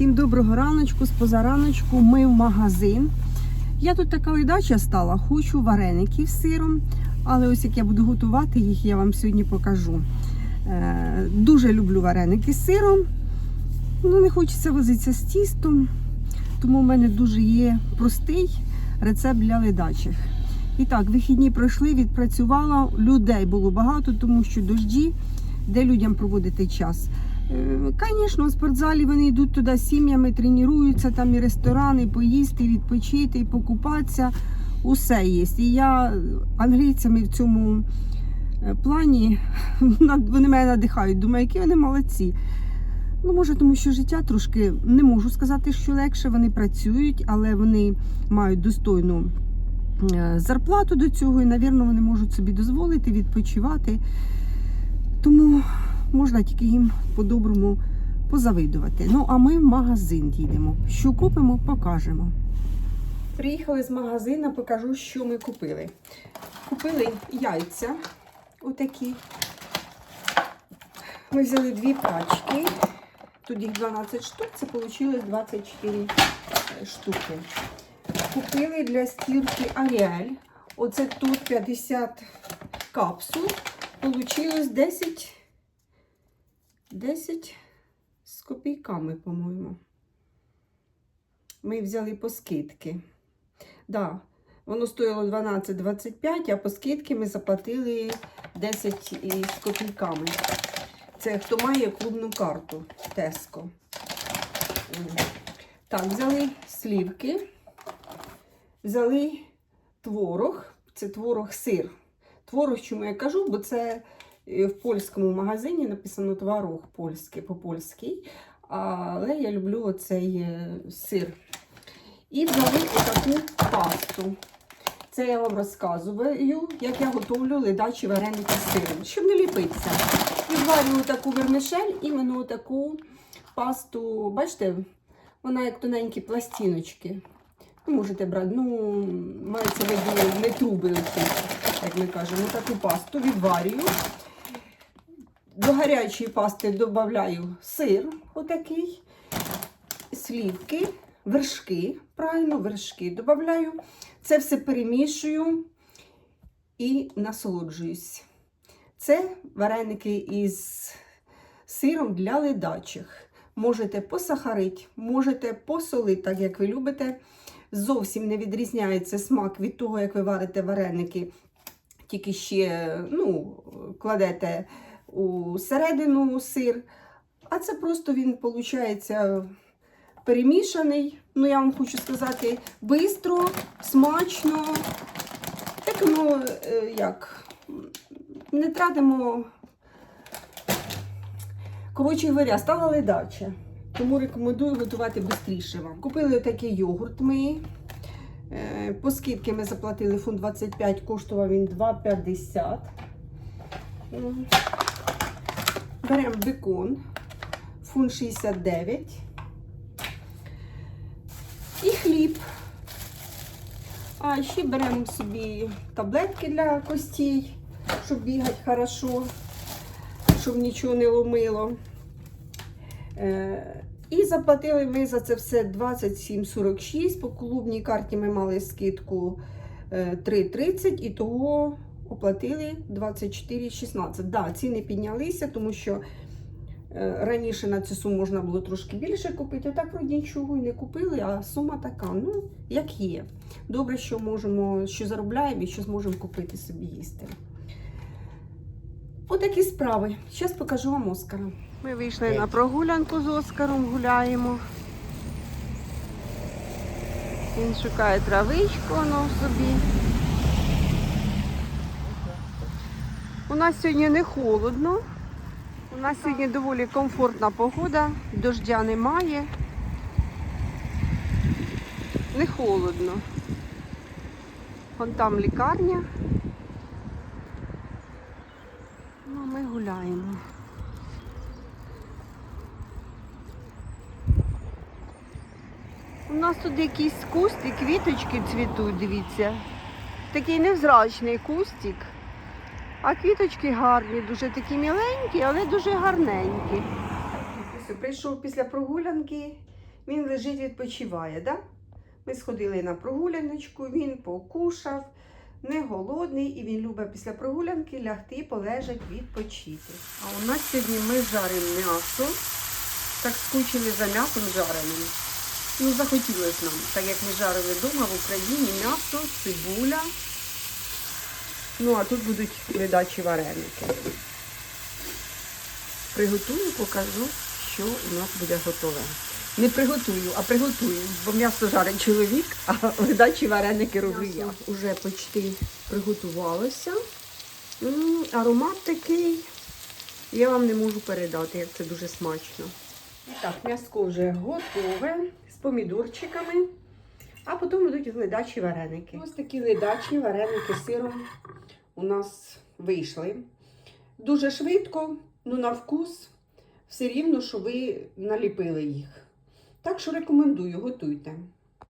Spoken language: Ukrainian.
Всім доброго раночку, з позараночку. Ми в магазин. Я тут така ледача стала, хочу вареників з сиром, але ось як я буду готувати їх, я вам сьогодні покажу. Е, дуже люблю вареники з сиром. Ну, не хочеться возитися з тістом, тому в мене дуже є простий рецепт для ледачих. І так, вихідні пройшли, відпрацювала. Людей було багато, тому що дожді, де людям проводити час. Звісно, в спортзалі вони йдуть туди сім'ями, тренуються, там і ресторани, поїсти, і відпочити, і покупатися. Усе є. І я англійцями в цьому е, плані вони мене надихають. Думаю, які вони молодці. Ну, може, тому що життя трошки не можу сказати, що легше. Вони працюють, але вони мають достойну е, зарплату до цього, і, навірно, вони можуть собі дозволити відпочивати. Тому можна тільки їм по-доброму позавидувати. Ну, а ми в магазин їдемо. Що купимо, покажемо. Приїхали з магазину, покажу, що ми купили. Купили яйця отакі. Ми взяли дві пачки. Тут їх 12 штук, це вийшло 24 штуки. Купили для стірки Аріель. Оце тут 50 капсул. Получилось 10 10 з копійками, по-моєму. Ми взяли по скидки. Да, воно стоїло 12,25, а по скидки ми заплатили 10 із копійками. Це хто має клубну карту Теско. Так, взяли слівки, взяли творог, це творог сир. Творог, чому я кажу, бо це в польському магазині написано творог польський, по-польськи. Але я люблю оцей е, сир. І взяли таку пасту. Це я вам розказую, як я готовлю ледачі вареники з сиром, щоб не ліпитися. Відварюю таку вермишель, іменно таку пасту, бачите, вона як тоненькі пластиночки. Ну, можете брати, ну, мається виду не труби, як ми кажемо, таку пасту відварюю. До гарячої пасти додаю сир, отакий, слівки, вершки, правильно, вершки додаю. Це все перемішую і насолоджуюсь. Це вареники із сиром для ледачих. Можете посахарити, можете посолити, так як ви любите. Зовсім не відрізняється смак від того, як ви варите вареники. Тільки ще ну, кладете у середину сир. А це просто він, виходить, перемішаний. Ну, я вам хочу сказати, бистро, смачно. Так, ну, як, не тратимо. Коротше говоря, стала ледача. Тому рекомендую готувати швидше вам. Купили такий йогурт ми. Е, По скидки ми заплатили фунт 25, коштував він 2,50. Беремо бекон, фунт 69. І хліб. А ще беремо собі таблетки для костей, щоб бігати хорошо, щоб нічого не ломило. Е, І заплатили ми за це все 27,46. По клубній карті ми мали скидку е, 3,30 і того оплатили 24,16. Да, ціни піднялися, тому що е, раніше на цю суму можна було трошки більше купити. Отак вроді нічого і не купили, а сума така, ну, як є. Добре, що можемо, що заробляємо і що зможемо купити собі їсти. Отакі справи. Зараз покажу вам Оскара. Ми вийшли на прогулянку з Оскаром, гуляємо. Він шукає травичку воно в собі. Нас сьогодні не холодно. У нас сьогодні доволі комфортна погода, дождя немає. Не холодно. Вон там лікарня. Ну, ми гуляємо. У нас тут якісь кусти, квіточки цвітуть, дивіться. Такий невзрачний кустик. А квіточки гарні, дуже такі міленькі, але дуже гарненькі. Прийшов після прогулянки Він лежить, відпочиває. Да? Ми сходили на прогуляночку, він покушав, не голодний, і він любить після прогулянки лягти, полежать, відпочити. А у нас сьогодні ми жаримо м'ясо. Так скучили за м'ясом жареним. Ну, захотілося нам, так як ми жарили вдома в Україні, м'ясо, цибуля. Ну, а тут будуть ледачі вареники. Приготую, покажу, що у нас буде готове. Не приготую, а приготую, бо м'ясо жарить чоловік, а ледачі вареники роблю я. Уже почти приготувалося. Аромат такий. Я вам не можу передати, як це дуже смачно. Так, м'яско вже готове з помідорчиками, а потім будуть ледачі вареники. Ось такі ледачі вареники з сиром у нас вийшли. Дуже швидко, ну на вкус, все рівно, що ви наліпили їх. Так що рекомендую, готуйте.